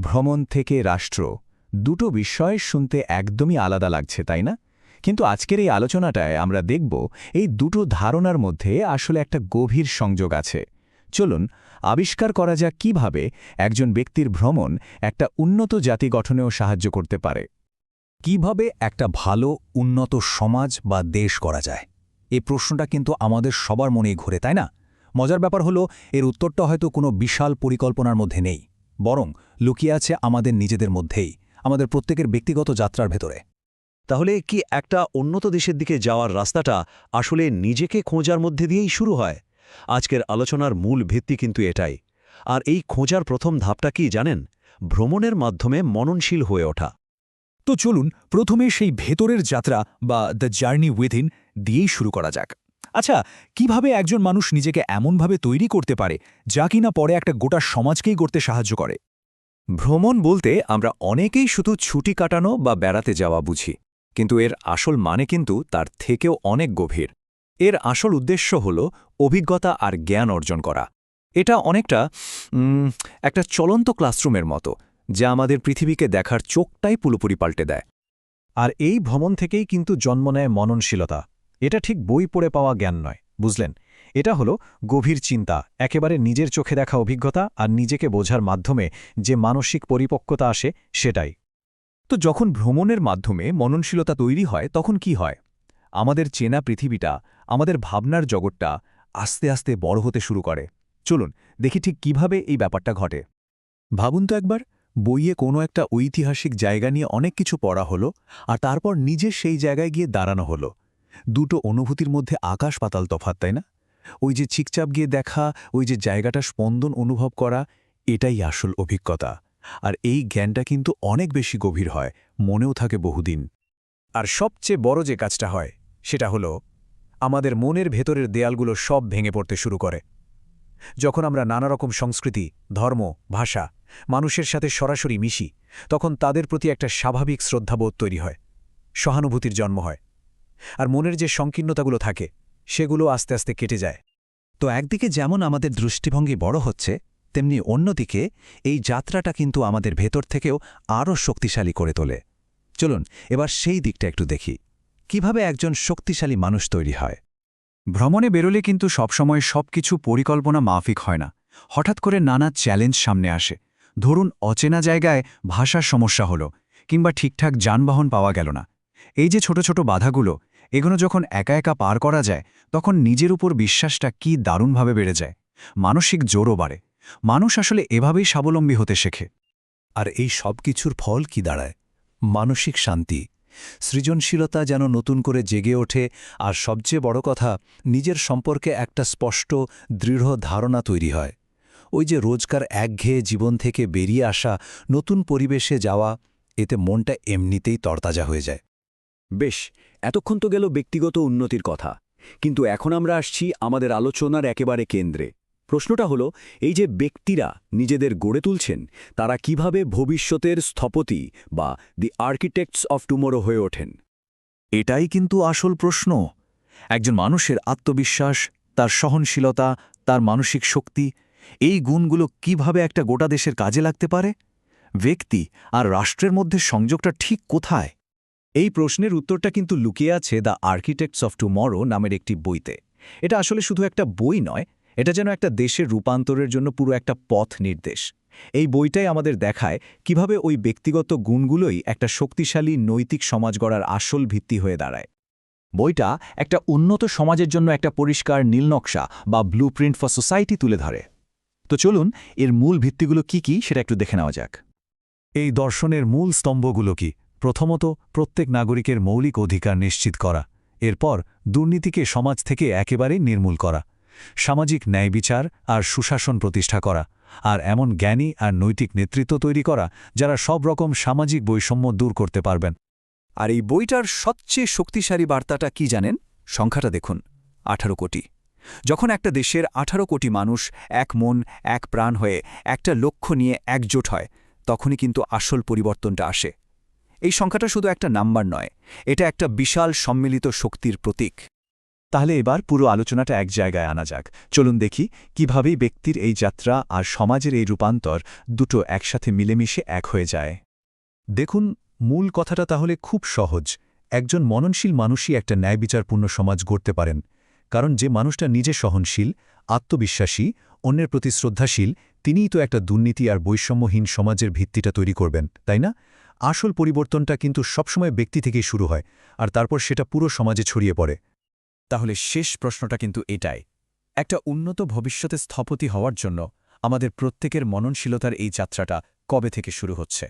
ভ্রমণ থেকে রাষ্ট্র, দুটো বিষয় শুনতে একদমই আলাদা লাগছে, তাই না? কিন্তু আজকের এই আলোচনাটায় আমরা দেখব এই দুটো ধারণার মধ্যে আসলে একটা গভীর সংযোগ আছে। চলুন, আবিষ্কার করা যাক কীভাবে একজন ব্যক্তির ভ্রমণ একটা উন্নত জাতি গঠনেও সাহায্য করতে পারে। কীভাবে একটা ভালো, উন্নত সমাজ বা দেশ করা যায়? এই প্রশ্নটা কিন্তু আমাদের সবার মনেই ঘুরে, তাই না? মজার ব্যাপার হলো, এর উত্তরটা হয়তো কোনো বিশাল পরিকল্পনার মধ্যে নেই। বরং লুকিয়ে আছে আমাদের নিজেদের মধ্যেই, আমাদের প্রত্যেকের ব্যক্তিগত যাত্রার ভেতরে। তাহলে কি একটা উন্নত দেশের দিকে যাওয়ার রাস্তাটা আসলে নিজেকে খোঁজার মধ্যে দিয়েই শুরু হয়? আজকের আলোচনার মূল ভিত্তি কিন্তু এটাই। আর এই খোঁজার প্রথম ধাপটা কি জানেন? ভ্রমণের মাধ্যমে মননশীল হয়ে ওঠা। তো চলুন প্রথমে সেই ভেতরের যাত্রা বা দ্য জার্নি উইথিন দিয়েই শুরু করা যাক। আচ্ছা কীভাবে একজন মানুষ নিজেকে এমনভাবে তৈরি করতে পারে যা কিনা পরে একটা গোটা সমাজকেই গড়তে সাহায্য করে? ভ্রমণ বলতে আমরা অনেকেই শুধু ছুটি কাটানো বা বেড়াতে যাওয়া বুঝি, কিন্তু এর আসল মানে কিন্তু তার থেকেও অনেক গভীর। এর আসল উদ্দেশ্য হল অভিজ্ঞতা আর জ্ঞান অর্জন করা। এটা অনেকটা একটা চলন্ত ক্লাসরুমের মতো, যা আমাদের পৃথিবীকে দেখার চোখটাই পুরোপুরি পাল্টে দেয়। আর এই ভ্রমণ থেকেই কিন্তু জন্ম নেয় মননশীলতা। এটা ঠিক বই পড়ে পাওয়া জ্ঞান নয়, বুঝলেন? এটা হলো গভীর চিন্তা, একেবারে নিজের চোখে দেখা অভিজ্ঞতা আর নিজেকে বোঝার মাধ্যমে যে মানসিক পরিপক্কতা আসে সেটাই। তো যখন ভ্রমণের মাধ্যমে মননশীলতা তৈরি হয়, তখন কি হয়? আমাদের চেনা পৃথিবীটা, আমাদের ভাবনার জগৎটা আস্তে আস্তে বড় হতে শুরু করে। চলুন, দেখি ঠিক কীভাবে এই ব্যাপারটা ঘটে। ভাবুন তো একবার, বইয়ে কোনো একটা ঐতিহাসিক জায়গা নিয়ে অনেক কিছু পড়া হলো আর তারপর নিজে সেই জায়গায় গিয়ে দাঁড়ানো হলো। দুটো অনুভূতির মধ্যে আকাশ পাতাল তফাত তাই না? ওই যে চিকচাপ গিয়ে দেখা, ওই যে জায়গাটা স্পন্দন অনুভব করা, এটাই আসল অভিজ্ঞতা। আর এই জ্ঞানটা কিন্তু অনেক বেশি গভীর হয়, মনেও থাকে বহুদিন। আর সবচেয়ে বড় যে কাজটা হয়, সেটা হলো, আমাদের মনের ভেতরের দেয়ালগুলো সব ভেঙে পড়তে শুরু করে। যখন আমরা নানা রকম সংস্কৃতি, ধর্ম, ভাষা, মানুষের সাথে সরাসরি মিশি, তখন তাদের প্রতি একটা স্বাভাবিক শ্রদ্ধাবোধ তৈরি হয়। সহানুভূতির জন্ম হয়। আর মনের যে সংকীর্ণতাগুলো থাকে, সেগুলো আস্তে আস্তে কেটে যায়। তো একদিকে যেমন আমাদের দৃষ্টিভঙ্গি বড় হচ্ছে, তেমনি অন্যদিকে এই যাত্রাটা কিন্তু আমাদের ভেতর থেকেও আরও শক্তিশালী করে তোলে। চলুন, এবার সেই দিকটা একটু দেখি। কীভাবে একজন শক্তিশালী মানুষ তৈরি হয়? ভ্রমণে বেরোলে কিন্তু সবসময় সবকিছু পরিকল্পনা মাফিক হয় না। হঠাৎ করে নানা চ্যালেঞ্জ সামনে আসে। ধরুন, অচেনা জায়গায় ভাষার সমস্যা হলো, কিংবা ঠিকঠাক যানবাহন পাওয়া গেল না। এই যে ছোট ছোট বাধাগুলো এগুলো যখন একা একা পার করা যায়, তখন নিজের উপর বিশ্বাসটা কি দারুণভাবে বেড়ে যায়। মানসিক জোরও বাড়ে। মানুষ আসলে এভাবেই স্বাবলম্বী হতে শেখে। আর এই সব কিছুর ফল কি দাঁড়ায়? মানসিক শান্তি। সৃজনশীলতা যেন নতুন করে জেগে ওঠে, আর সবচেয়ে বড় কথা, নিজের সম্পর্কে একটা স্পষ্ট, দৃঢ় ধারণা তৈরি হয়। ওই যে রোজকার একঘেয়ে জীবন থেকে বেরিয়ে আসা, নতুন পরিবেশে যাওয়া, এতে মনটা এমনিতেই তরতাজা হয়ে যায়। বেশ, এতক্ষণ তো গেল ব্যক্তিগত উন্নতির কথা। কিন্তু এখন আমরা আসছি আমাদের আলোচনার একেবারে কেন্দ্রে। প্রশ্নটা হলো, এই যে ব্যক্তিরা নিজেদের গড়ে তুলছেন, তারা কীভাবে ভবিষ্যতের স্থপতি বা দি আর্কিটেক্টস অফ টুমোরো হয়ে ওঠেন? এটাই কিন্তু আসল প্রশ্ন। একজন মানুষের আত্মবিশ্বাস, তার সহনশীলতা, তার মানসিক শক্তি, এই গুণগুলো কীভাবে একটা গোটা দেশের কাজে লাগতে পারে? ব্যক্তি আর রাষ্ট্রের মধ্যে সংযোগটা ঠিক কোথায়? এই প্রশ্নের উত্তরটা কিন্তু লুকিয়ে আছে দ্য আর্কিটেক্টস অফ টুমরো নামের একটি বইতে। এটা আসলে শুধু একটা বই নয়, এটা যেন একটা দেশের রূপান্তরের জন্য পুরো একটা পথ নির্দেশ। এই বইটাই আমাদের দেখায় কীভাবে ওই ব্যক্তিগত গুণগুলোই একটা শক্তিশালী নৈতিক সমাজ গড়ার আসল ভিত্তি হয়ে দাঁড়ায়। বইটা একটা উন্নত সমাজের জন্য একটা পরিষ্কার নীলনকশা বা ব্লু প্রিন্ট ফর সোসাইটি তুলে ধরে। তো চলুন, এর মূল ভিত্তিগুলো কি কি সেটা একটু দেখে নেওয়া যাক। এই দর্শনের মূল স্তম্ভগুলো কি? প্রথমত প্রত্যেক নাগরিকের মৌলিক অধিকার নিশ্চিত করা, এরপর দুর্নীতিকে সমাজ থেকে একেবারেই নির্মূল করা, সামাজিক ন্যায় বিচার আর সুশাসন প্রতিষ্ঠা করা, আর এমন জ্ঞানী আর নৈতিক নেতৃত্ব তৈরি করা যারা সব রকম সামাজিক বৈষম্য দূর করতে পারবেন। আর এই বইটার সবচেয়ে শক্তিশালী বার্তাটা কি জানেন? সংখ্যাটা দেখুন, আঠারো কোটি। যখন একটা দেশের আঠারো কোটি মানুষ এক মন, এক প্রাণ হয়ে একটা লক্ষ্য নিয়ে একজোট হয়, তখনই কিন্তু আসল পরিবর্তনটা আসে। এই সংখ্যাটা শুধু একটা নাম্বার নয়, এটা একটা বিশাল সম্মিলিত শক্তির প্রতীক। তাহলে এবার পুরো আলোচনাটা এক জায়গায় আনা যাক। চলুন দেখি কিভাবেই ব্যক্তির এই যাত্রা আর সমাজের এই রূপান্তর দুটো একসাথে মিলেমিশে এক হয়ে যায়। দেখুন, মূল কথাটা তাহলে খুব সহজ। একজন মননশীল মানুষই একটা ন্যায়বিচারপূর্ণ সমাজ গড়তে পারেন, কারণ যে মানুষটা নিজে সহনশীল, আত্মবিশ্বাসী, অন্যের প্রতি শ্রদ্ধাশীল তিনিই তো একটা দুর্নীতি আর বৈষম্যহীন সমাজের ভিত্তিটা তৈরি করবেন, তাই না? আসল পরিবর্তনটা কিন্তু সবসময় ব্যক্তি থেকেই শুরু হয়, আর তারপর সেটা পুরো সমাজে ছড়িয়ে পড়ে। তাহলে শেষ প্রশ্নটা কিন্তু এটাই। একটা উন্নত ভবিষ্যতে স্থপতি হওয়ার জন্য আমাদের প্রত্যেকের মননশীলতার এই যাত্রাটা কবে থেকে শুরু হচ্ছে?